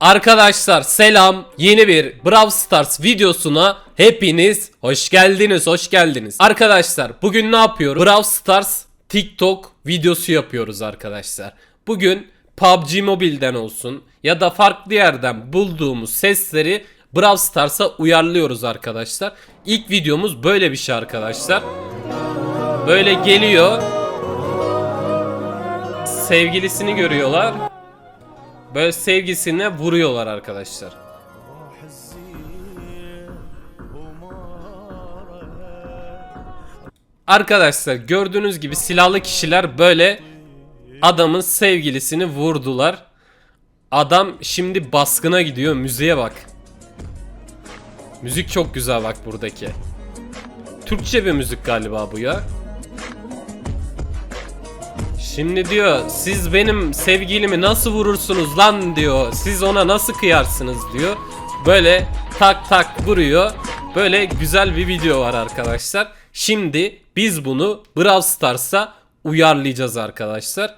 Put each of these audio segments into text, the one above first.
Arkadaşlar selam. Yeni bir Brawl Stars videosuna hepiniz hoş geldiniz, hoş geldiniz. Arkadaşlar bugün ne yapıyoruz? Brawl Stars TikTok videosu yapıyoruz arkadaşlar. Bugün PUBG Mobile'den olsun ya da farklı yerden bulduğumuz sesleri Brawl Stars'a uyarlıyoruz arkadaşlar. İlk videomuz böyle bir şey arkadaşlar. Böyle geliyor. Sevgilisini görüyorlar. Böyle sevgisine vuruyorlar arkadaşlar. Arkadaşlar gördüğünüz gibi silahlı kişiler böyle adamın sevgilisini vurdular. Adam şimdi baskına gidiyor. Müziğe bak. Müzik çok güzel bak buradaki. Türkçe bir müzik galiba bu ya. Şimdi diyor siz benim sevgilimi nasıl vurursunuz lan diyor. Siz ona nasıl kıyarsınız diyor. Böyle tak tak vuruyor. Böyle güzel bir video var arkadaşlar. Şimdi biz bunu Brawl Stars'a uyarlayacağız arkadaşlar.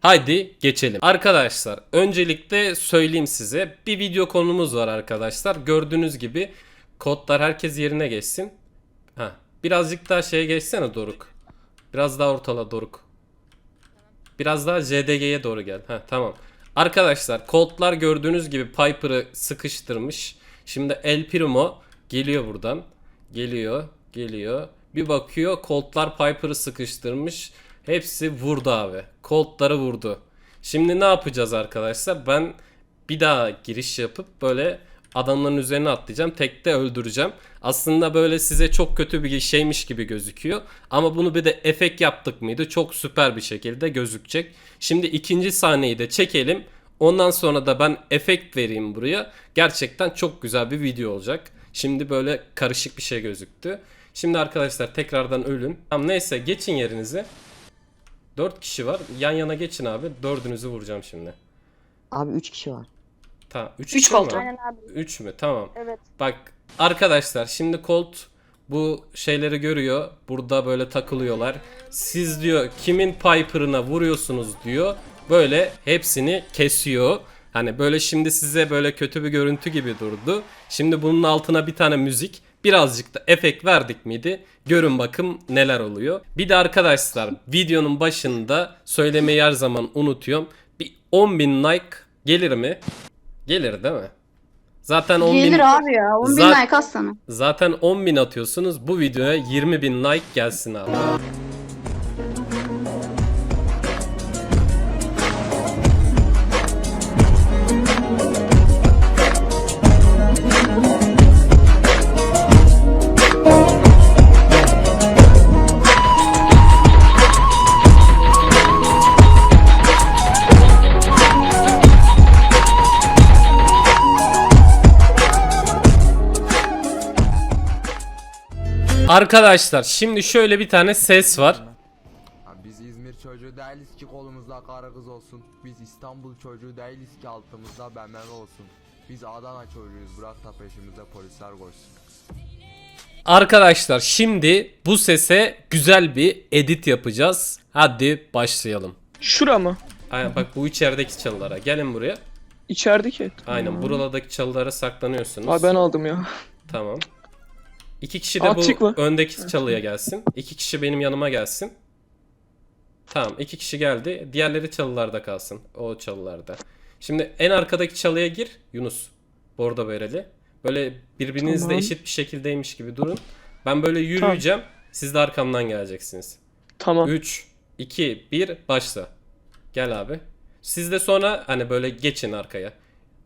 Haydi geçelim. Arkadaşlar öncelikle söyleyeyim size bir video konumuz var arkadaşlar. Gördüğünüz gibi kodlar herkes yerine geçsin. Ha, birazcık daha şeye geçsene Doruk. Biraz daha ortala Doruk. Biraz daha JDG'ye doğru gel. Ha tamam. Arkadaşlar Colt'lar gördüğünüz gibi Piper'ı sıkıştırmış. Şimdi El Primo geliyor buradan. Geliyor, geliyor. Bir bakıyor Colt'lar Piper'ı sıkıştırmış. Hepsi vurdu abi. Colt'ları vurdu. Şimdi ne yapacağız arkadaşlar? Ben bir daha giriş yapıp böyle adamların üzerine atlayacağım. Tekte öldüreceğim. Aslında böyle size çok kötü bir şeymiş gibi gözüküyor. Ama bunu bir de efekt yaptık mıydı? Çok süper bir şekilde gözükecek. Şimdi ikinci sahneyi de çekelim. Ondan sonra da ben efekt vereyim buraya. Gerçekten çok güzel bir video olacak. Şimdi böyle karışık bir şey gözüktü. Şimdi arkadaşlar tekrardan ölün. Tamam neyse geçin yerinize. 4 kişi var. Yan yana geçin abi. Dördünüzü vuracağım şimdi. Abi 3 kişi var. Tamam. 3 Üç koltuk. mü? Aynen abi. 3 mü? Tamam. Evet. Bak arkadaşlar şimdi Colt bu şeyleri görüyor. Burada böyle takılıyorlar. Siz diyor kimin Piper'ına vuruyorsunuz diyor. Böyle hepsini kesiyor. Hani böyle şimdi size böyle kötü bir görüntü gibi durdu. Şimdi bunun altına bir tane müzik birazcık da efekt verdik miydi? Görün bakın neler oluyor. Bir de arkadaşlar videonun başında söylemeyi her zaman unutuyorum. Bir 10.000 like gelir mi? Gelir değil mi? Zaten 10.000 Gelir abi ya. 10 bin Zaten- like az sana. Zaten 10.000 atıyorsunuz. Bu videoya 20.000 like gelsin abi. Arkadaşlar şimdi şöyle bir tane ses var. Ha, Biz İzmir çocuğu değiliz ki kolumuzda karı kız olsun. Biz İstanbul çocuğu değiliz ki altımızda BMW olsun. Biz Adana çocuğuyuz bırak da peşimize polisler koşsun. Arkadaşlar şimdi bu sese güzel bir edit yapacağız. Hadi başlayalım. Şura mı? Aynen bak bu içerideki çalılara. Gelin buraya. İçerideki. Aynen buralardaki çalılara saklanıyorsunuz. Abi ben aldım ya. Tamam. İki kişi de Attık bu mı? öndeki çalıya gelsin. İki kişi benim yanıma gelsin. Tamam iki kişi geldi. Diğerleri çalılarda kalsın. O çalılarda. Şimdi en arkadaki çalıya gir. Yunus. Bordo bereli. Böyle birbirinizle Tamam. eşit bir şekildeymiş gibi durun. Ben böyle yürüyeceğim. Siz de arkamdan geleceksiniz. Tamam. 3, 2, 1 başla. Gel abi. Siz de sonra hani böyle geçin arkaya.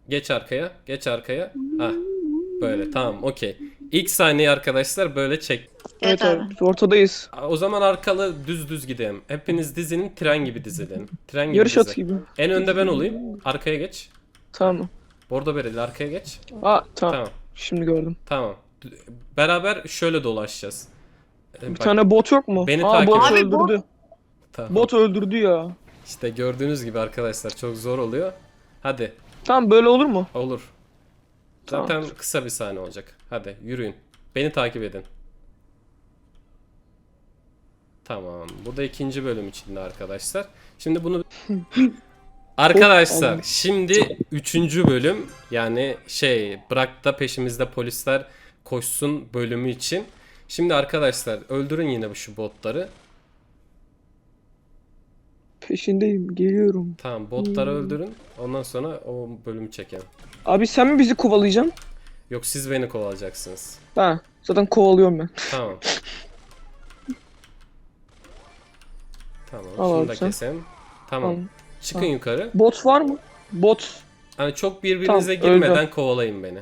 Geç arkaya, geç arkaya. Ha. Böyle tamam okey. İlk sahneyi arkadaşlar böyle çek. Evet Evet abi. Biz ortadayız. O zaman arkalı düz düz gidelim. Hepiniz dizinin tren gibi dizilelim. Tren gibi Yarış atı gibi. En önde ben olayım. Arkaya geç. Tamam. Bordo bereli arkaya geç. Aa tamam. Tamam. Şimdi gördüm. Tamam. Beraber şöyle dolaşacağız. Ee, Bir bak, tane bot yok mu? Beni Aa takip bot et. Abi, bot- öldürdü. tamam. Bot öldürdü ya. İşte gördüğünüz gibi arkadaşlar çok zor oluyor. Hadi Tamam böyle olur mu? olur. Zaten kısa bir sahne olacak. Hadi yürüyün. Beni takip edin. Tamam. Bu da ikinci bölüm içinde arkadaşlar. Şimdi bunu Arkadaşlar şimdi 3. bölüm yani şey bırak da peşimizde polisler koşsun bölümü için. Şimdi arkadaşlar öldürün yine bu şu botları. Peşindeyim. Geliyorum. Tamam botları Hmm. öldürün. Ondan sonra o bölümü çekelim. Abi sen mi bizi kovalayacaksın? Yok siz beni kovalayacaksınız. Ha. Zaten kovalıyorum ben. Tamam. Tamam. Al Şunu abi da sen. keselim. Tamam. Tamam. Çıkın Tamam. yukarı. Bot var mı? Bot. Hani çok birbirinize Tamam, öldü. girmeden kovalayın beni.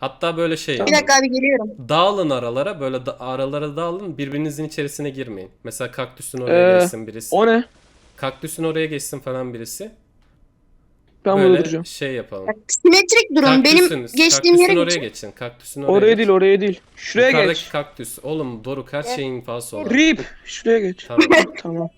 Hatta böyle şey. Bir dakika abi geliyorum. Dağılın aralara böyle da- aralara dağılın birbirinizin içerisine girmeyin. Mesela kaktüsün oraya Ee, geçsin birisi. O ne? Kaktüsün oraya geçsin falan birisi. Ben Böyle öldüreceğim. şey yapalım. Bak, simetrik durun. Benim geçtiğim kaktüsün yere oraya geçin. Kaktüsün oraya, Oraya geç. değil oraya değil. Şuraya Yukarıdaki geç. kaktüs. Oğlum Doruk her şeyin infası olan. Rip. Şuraya geç. Tamam. Tamam.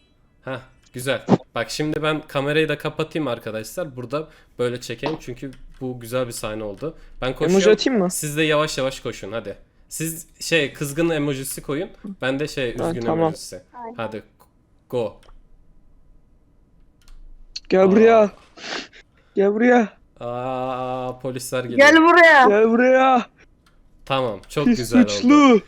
Heh, güzel. Bak şimdi ben kamerayı da kapatayım arkadaşlar. Burada böyle çekeyim çünkü bu güzel bir sahne oldu. Ben Emoji koşuyorum. atayım mı? Siz de yavaş yavaş koşun hadi. Siz şey kızgın emojisi koyun. Ben de şey Ha, üzgün tamam. emojisi. Hadi go. Gel Aa. buraya. Gel buraya. Aa polisler geliyor. Gel buraya. Gel buraya. Tamam çok Pis güzel oldu. suçlu.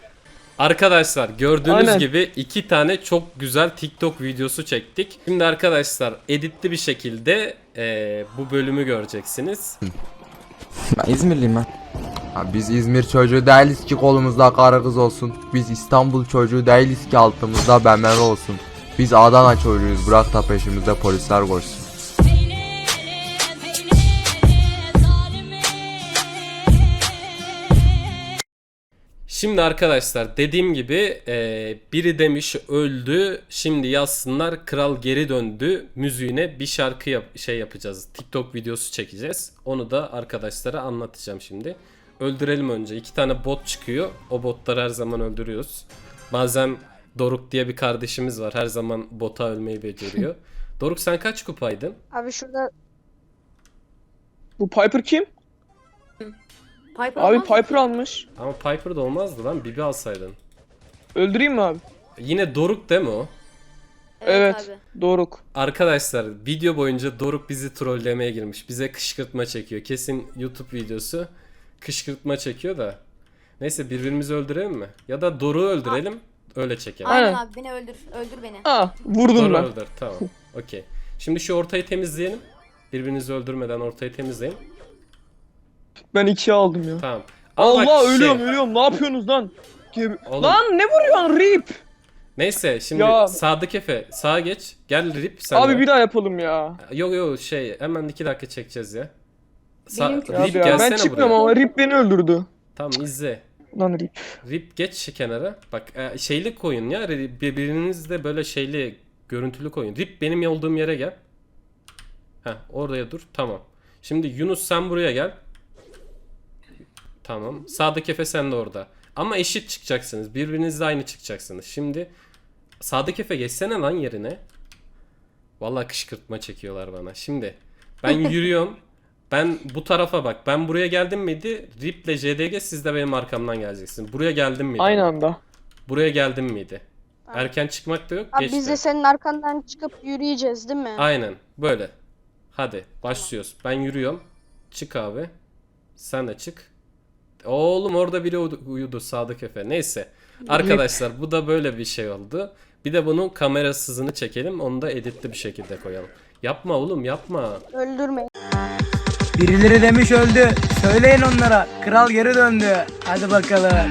Arkadaşlar gördüğünüz Aynen. gibi iki tane çok güzel TikTok videosu çektik. Şimdi arkadaşlar editli bir şekilde eee, bu bölümü göreceksiniz. Ben İzmirliyim ben. Ha, biz İzmir çocuğu değiliz ki kolumuzda karı kız olsun. Biz İstanbul çocuğu değiliz ki altımızda BMW olsun. Biz Adana çocuğuyuz bırak da peşimizde polisler koşsun. Şimdi arkadaşlar dediğim gibi eee, biri demiş öldü. Şimdi yazsınlar kral geri döndü müziğine bir şarkı yap- şey yapacağız TikTok videosu çekeceğiz. Onu da arkadaşlara anlatacağım şimdi. Öldürelim önce. İki tane bot çıkıyor. O botları her zaman öldürüyoruz. Bazen Doruk diye bir kardeşimiz var. Her zaman bota ölmeyi beceriyor. Doruk sen kaç kupaydın? Abi şurada Bu Piper kim? Piper Abi olmaz. Piper almış. Ama Piper da olmazdı lan Bibi alsaydın Öldüreyim mi abi? Yine Doruk değil mi o? Evet. abi. Doruk. Arkadaşlar video boyunca Doruk bizi trollemeye girmiş. Bize kışkırtma çekiyor. Kesin YouTube videosu kışkırtma çekiyor da. Neyse birbirimizi öldürelim mi? Ya da Doruk'u öldürelim. Öyle çekelim. Aynen Aynen. abi beni öldür. Öldür beni. Aa vurdum Doruk'u ben. öldür. Tamam. Okey. Şimdi şu ortayı temizleyelim. Birbirinizi öldürmeden ortayı temizleyin. Ben ikiye aldım ya. Tamam. Ama bak Allah şey- ölüyorum ölüyorum. Ne yapıyorsunuz lan? Gebe- Oğlum. Lan ne vuruyorsun Rip? Neyse şimdi Ya- Sadık Efe sağa geç. Gel Rip sen Abi de. bir daha yapalım ya. Yok yok şey hemen iki dakika çekeceğiz ya. Sa- Benim- Ya Rip abi ya, gelsene ben çıkmıyorum buraya. ama Rip beni öldürdü. Tamam izle. Lan Rip. Rip geç kenara. Bak e, şeyli koyun ya. Birbirinizde böyle şeyli görüntülü koyun. Rip benim olduğum yere gel. Heh oraya dur. Tamam. Şimdi Yunus sen buraya gel. Tamam. Sadık Efe sen de orada. Ama eşit çıkacaksınız. Birbirinizle aynı çıkacaksınız. Şimdi Sadık Efe geçsene lan yerine. Vallahi kışkırtma çekiyorlar bana. Şimdi ben yürüyorum. Ben bu tarafa bak. Ben buraya geldim miydi? Rip ile JDG siz de benim arkamdan geleceksiniz. Buraya geldim miydi? Aynı anda. Buraya geldim miydi? Erken çıkmak da yok. abi geçti. biz de senin arkandan çıkıp yürüyeceğiz değil mi? Aynen böyle. Hadi başlıyoruz. Ben yürüyorum. Çık abi. Sen de çık. Oğlum orada biri uyudu, Sadık Efe. Neyse. Arkadaşlar bu da böyle bir şey oldu. Bir de bunun kamerasızını çekelim. Onu da editli bir şekilde koyalım. Yapma oğlum yapma. Öldürmeyin. Birileri demiş öldü. Söyleyin onlara. Kral geri döndü. Hadi bakalım.